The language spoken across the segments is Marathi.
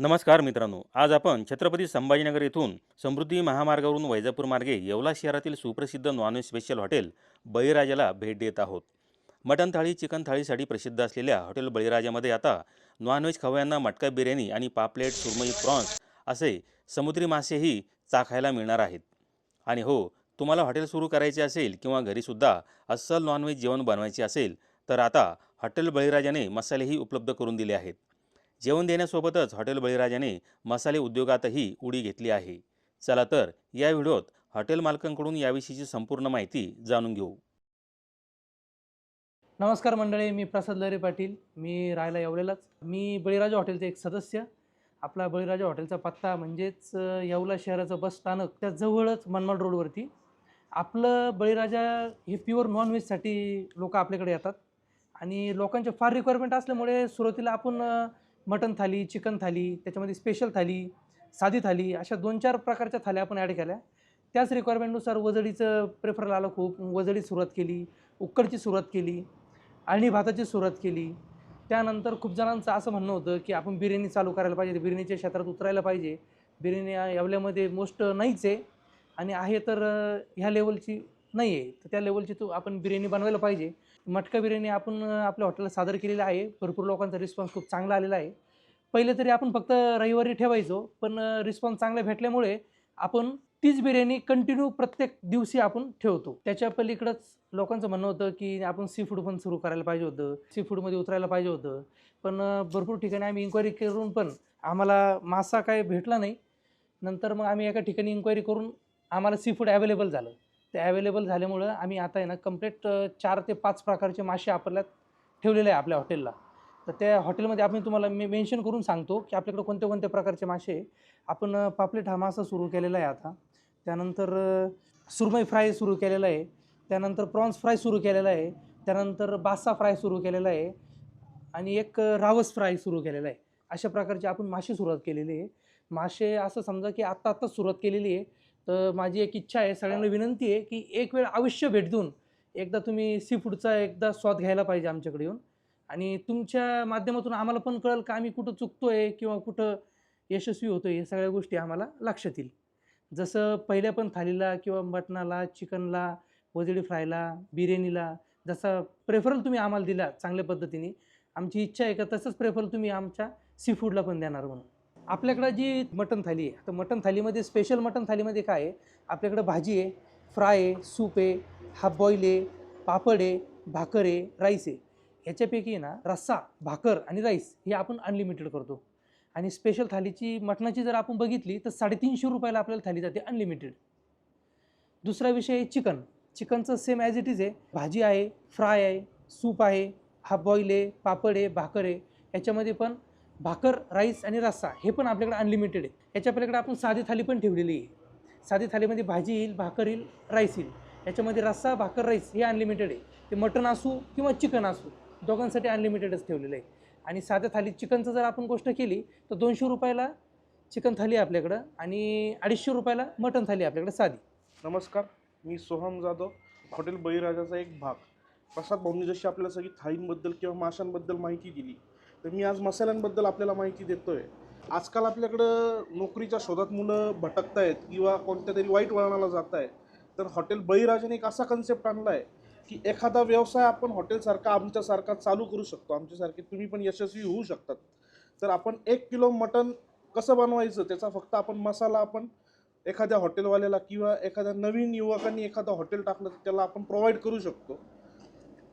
नमस्कार मित्रांनो आज आपण छत्रपती संभाजीनगर येथून समृद्धी महामार्गावरून वैजापूर मार्गे येवला शहरातील सुप्रसिद्ध नॉनव्हेज स्पेशल हॉटेल बळीराजाला भेट देत आहोत. मटण थाळी चिकन थाळीसाठी प्रसिद्ध असलेल्या हॉटेल बळीराजामध्ये आता नॉनव्हेज खवयांना मटका बिर्याणी आणि पापलेट सुरमई प्रॉन्स असे समुद्री मासेही चाखायला मिळणार आहेत. आणि हो तुम्हाला हॉटेल सुरू करायचे असेल किंवा घरीसुद्धा अस्सल नॉनव्हेज जेवण बनवायचे असेल तर आता हॉटेल बळीराजाने मसालेही उपलब्ध करून दिले आहेत. जेवण देण्यासोबतच हॉटेल बळीराजाने मसाले उद्योगातही उडी घेतली आहे. चला तर या व्हिडिओत हॉटेल मालकांकडून याविषयीची संपूर्ण माहिती जाणून घेऊ. नमस्कार मंडळी मी प्रसाद लहरे पाटील. मी राहायला येवलेलाच. मी बळीराजा हॉटेलचे एक सदस्य. आपला बळीराजा हॉटेलचा पत्ता म्हणजेच येवला शहराचं बस स्थानक त्या जवळच मनमाड रोडवरती. आपलं बळीराजा हे प्युअर नॉनव्हेजसाठी लोक आपल्याकडे येतात. आणि लोकांचे फार रिक्वायरमेंट असल्यामुळे सुरुवातीला आपण मटन थाली चिकन थाली त्याच्यामध्ये स्पेशल थाली साधी थाली अशा दोन चार प्रकारच्या थाल्या आपण ॲड केल्या. त्याच रिक्वायरमेंटनुसार वजडीचं प्रेफरला आलं खूप. वजडी सुरुवात केली उक्कडची सुरुवात केली अळणी भाताची सुरुवात केली. त्यानंतर खूप जणांचं असं म्हणणं होतं की आपण बिर्याणी चालू करायला पाहिजे बिर्याणीच्या क्षेत्रात उतरायला पाहिजे. बिर्याणी यावल्यामध्ये येवल्यामध्ये मोस्ट नाहीच आहे. आणि आहे तर ह्या लेवलची नाही आहे तर त्या लेवलची तू आपण बिर्याणी बनवायला पाहिजे. मटका बिर्याणी आपण आपल्या हॉटेलला सादर केलेलं आहे. भरपूर लोकांचा रिस्पॉन्स खूप चांगला आलेला आहे. पहिले तरी आपण फक्त रविवारी ठेवायचो पण रिस्पॉन्स चांगला भेटल्यामुळे आपण तीच बिर्याणी कंटिन्यू प्रत्येक दिवशी आपण ठेवतो. त्याच्या पलीकडंच लोकांचं म्हणणं होतं की आपण सी फूड पण सुरू करायला पाहिजे होतं सी फूडमध्ये उतरायला पाहिजे होतं. पण भरपूर ठिकाणी आम्ही इन्क्वायरी करून पण आम्हाला मासा काय भेटला नाही. नंतर मग आम्ही एका ठिकाणी इन्क्वायरी करून आम्हाला सी फूड अवेलेबल झालं. ते अवेलेबल झाल्यामुळं आम्ही आता आहे ना कंप्लीट चार ते पाच प्रकारचे मासे आपल्याला ठेवलेले आहे आपल्या हॉटेलला तर त्या हॉटेलमध्ये आपण तुम्हाला मी मेन्शन करून सांगतो की आपल्याकडे कोणत्या कोणत्या प्रकारचे मासे आपण पापलेट हा मासा सुरू केलेला आहे आता. त्यानंतर सुरमई फ्राय सुरू केलेला आहे. त्यानंतर प्रॉन्स फ्राय सुरू केलेला आहे. त्यानंतर बासा फ्राय सुरू केलेला आहे. आणि एक रावस फ्राय सुरू केलेला आहे. अशा प्रकारचे आपण मासे सुरुवात केलेली आहे. मासे असं समजा की आत्ता आत्ताच सुरुवात केलेली आहे. तर माझी एक इच्छा आहे सगळ्यांना विनंती आहे की एक वेळ अवश्य भेट देऊन एकदा तुम्ही सी फूडचा एकदा स्वाद घ्यायला पाहिजे आमच्याकडे येऊन. आणि तुमच्या माध्यमातून आम्हाला पण कळेल का आम्ही कुठं चुकतोय किंवा कुठं यशस्वी होतोय हे सगळ्या गोष्टी आम्हाला लक्षात येईल. जसं पहिल्या पण थालीला किंवा मटणाला चिकनला वजडी फ्रायला बिर्याणीला जसा प्रेफरल तुम्ही आम्हाला दिला चांगल्या पद्धतीने आमची इच्छा आहे का तसंच प्रेफरल तुम्ही आमच्या सी फूडला पण देणार म्हणून. आपल्याकडं जी मटण थाली आहे तर मटण थालीमध्ये स्पेशल मटण थालीमध्ये काय आहे? आपल्याकडं भाजी आहे फ्राय आहे सूप आहे हाफ बॉईल आहे पापड आहे भाकर आहे राईस आहे. ह्याच्यापैकी ना रस्सा भाकर आणि राईस हे आपण अनलिमिटेड करतो. आणि स्पेशल थालीची मटणाची जर आपण बघितली तर साडेतीनशे रुपयाला आपल्याला थाली जाते अनलिमिटेड दुसरा विषय आहे चिकन चिकनचं सेम ॲज इट इज आहे. भाजी आहे फ्राय आहे सूप आहे हाफ बॉईल आहे पापड आहे भाकर आहे. याच्यामध्ये पण भाकर राईस आणि रस्सा हे पण आपल्याकडे अनलिमिटेड आहे. याच्या पलीकडे आपण साधी थाली पण ठेवलेली आहे. साधी थालीमध्ये भाजी येईल भाकर येईल राईस येईल. याच्यामध्ये रस्सा भाकर राईस हे अनलिमिटेड आहे. ते मटण असू किंवा चिकन असू. दोघांसाठी अनलिमिटेडच ठेवलेलं आहे. आणि साध्या थालीत चिकनचं जर आपण गोष्ट केली तर दोनशे रुपयाला चिकन थाली आहे आपल्याकडं आणि अडीचशे रुपयाला मटण थाली आहे साधी. नमस्कार मी सोहम जाधव हॉटेल बळीराजाचा एक भाग. प्रसाद भाऊंनी जशी आपल्याला सगळी थाळींबद्दल किंवा माशांबद्दल माहिती दिली तर मी आज मसाल्यांबद्दल आपल्याला माहिती देतो आहे आजकाल आपल्याकडं नोकरीच्या शोधात मुलं भटकत आहेत किंवा कोणत्या तरी वाईट वळणाला जात आहेत तर हॉटेल बळीराजाने एक असा कन्सेप्ट आणला आहे की एखादा व्यवसाय आपण हॉटेलसारखा आमच्यासारखा चालू करू शकतो. आमच्यासारखे तुम्ही पण यशस्वी होऊ शकतात. तर आपण एक किलो मटण कसं बनवायचं त्याचा फक्त आपण मसाला आपण एखाद्या हॉटेलवाल्याला किंवा एखाद्या नवीन युवकांनी एखादं हॉटेल टाकलं तर त्याला आपण प्रोव्हाइड करू शकतो.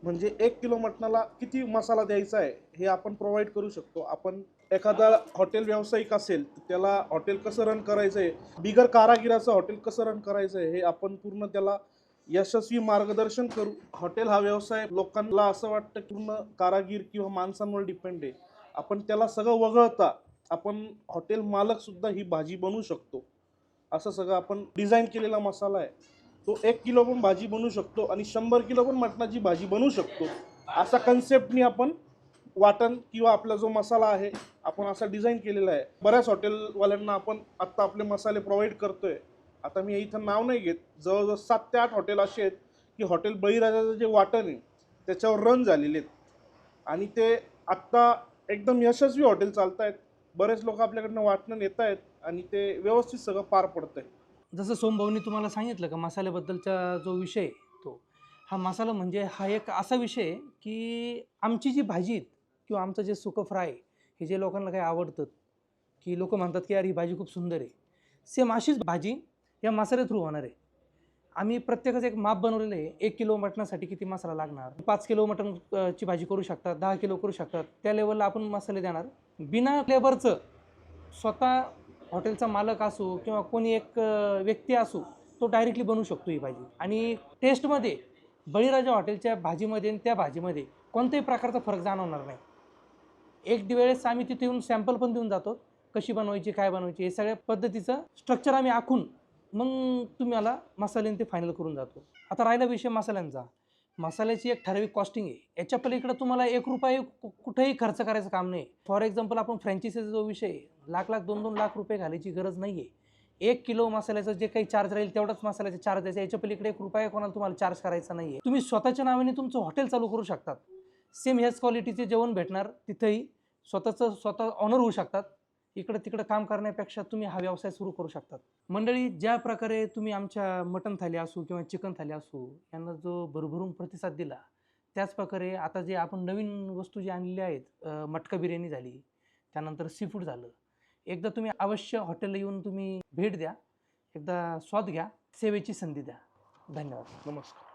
म्हणजे एक किलो मटणाला किती मसाला द्यायचा आहे हे आपण प्रोव्हाइड करू शकतो. आपण एखादा हॉटेल व्यावसायिक असेल तर त्याला हॉटेल कसं रन करायचं आहे बिगर कारागिराचं हॉटेल कसं रन करायचं आहे हे आपण पूर्ण त्याला यशस्वी मार्गदर्शन करू. हॉटेल हा व्यवसाय लोकांना असं वाटतं की पूर्ण कारागीर किंवा माणसांवर डिपेंड आहे. आपण त्याला सगळं वगळता आपण हॉटेल मालक सुद्धा ही भाजी बनवू शकतो. असं सगळं आपण डिझाईन केलेला मसाला आहे. तो एक किलो पण भाजी बनवू शकतो आणि शंभर किलो पण मटणाची भाजी बनवू शकतो. असा कन्सेप्टनी आपण वाटण किंवा आपला जो मसाला आहे आपण असा डिझाईन केलेला आहे. बऱ्याच हॉटेलवाल्यांना आपण आत्ता आपले मसाले प्रोव्हाइड करतोय. आता मी इथं नाव नाही घेत. जवळजवळ सात ते आठ हॉटेल असे आहेत की हॉटेल बळीराजाचं जे वाटण आहे त्याच्यावर रन झालेले आहेत. आणि ते आत्ता एकदम यशस्वी हॉटेल चालत आहेत बरेच लोक आपल्याकडनं वाटणं नेत आहेत आणि ते व्यवस्थित सगळं पार पडतं आहे जसं सोमभाऊनी तुम्हाला सांगितलं का मसाल्याबद्दलचा जो विषय आहे तो हा मसाला म्हणजे हा एक असा विषय आहे की आमची जी भाजी आहेत किंवा आमचं जे सुकं फ्राय हे जे लोकांना काही आवडतं की लोक म्हणतात की यार ही भाजी खूप सुंदर आहे. सेम अशीच भाजी या मसाले थ्रू होणार आहे. आम्ही प्रत्येकाचं एक माप बनवलेलं आहे. एक किलो मटणासाठी किती मसाला लागणार? पाच किलो मटण ची भाजी करू शकतात दहा किलो करू शकतात. त्या लेवलला आपण मसाले देणार. बिना लेबरचं स्वतः हॉटेलचा मालक असो किंवा कोणी एक व्यक्ती असो तो डायरेक्टली बनवू शकतो ही भाजी. आणि टेस्टमध्ये बळीराजा हॉटेलच्या भाजीमध्ये आणि त्या भाजीमध्ये कोणत्याही प्रकारचा फरक जाणवणार नाही. एक वेळेस आम्ही तिथे येऊन सॅम्पल पण देऊन जातो. कशी बनवायची काय बनवायची हे सगळ्या पद्धतीचं स्ट्रक्चर आम्ही आखून मग तुम्हाला मसाल्याने ते फायनल करून जातो. आता राहिला विषय मसाल्यांचा. मसाल्याची एक ठराविक कॉस्टिंग आहे. याच्या पलीकडे तुम्हाला एक रुपये कु- कुठेही खर्च करायचं काम नाही. फॉर एक्झाम्पल आपण फ्रँचायसीचा जो विषय आहे, लाख लाख दोन दोन लाख रुपये घालायची गरज नाही आहे एक किलो मसाल्याचं जे काही चार्ज राहील तेवढाच मसाल्याचे चार्ज द्यायचा. याच्या पलीकडे एक रुपया कोणाला तुम्हाला चार्ज करायचा नाही आहे तुम्ही स्वतःच्या नावाने तुमचं हॉटेल चालू करू शकतात. सेम ह्याच क्वालिटीचे जेवण भेटणार तिथेही. स्वतःचं स्वतः ऑनर होऊ शकतात. इकडं तिकडं काम करण्यापेक्षा तुम्ही हा व्यवसाय सुरू करू शकतात. मंडळी ज्या प्रकारे तुम्ही आमच्या मटन थाली असू किंवा चिकन थाली असू यांना जो भरभरून प्रतिसाद दिला त्याच प्रकारे आता जे आपण नवीन वस्तू जे आणलेल्या आहेत मटका बिर्याणी झाली त्यानंतर सी फूड झालं. एकदा तुम्ही अवश्य हॉटेलला येऊन तुम्ही भेट द्या एकदा स्वाद घ्या सेवेची संधी द्या. धन्यवाद. नमस्कार.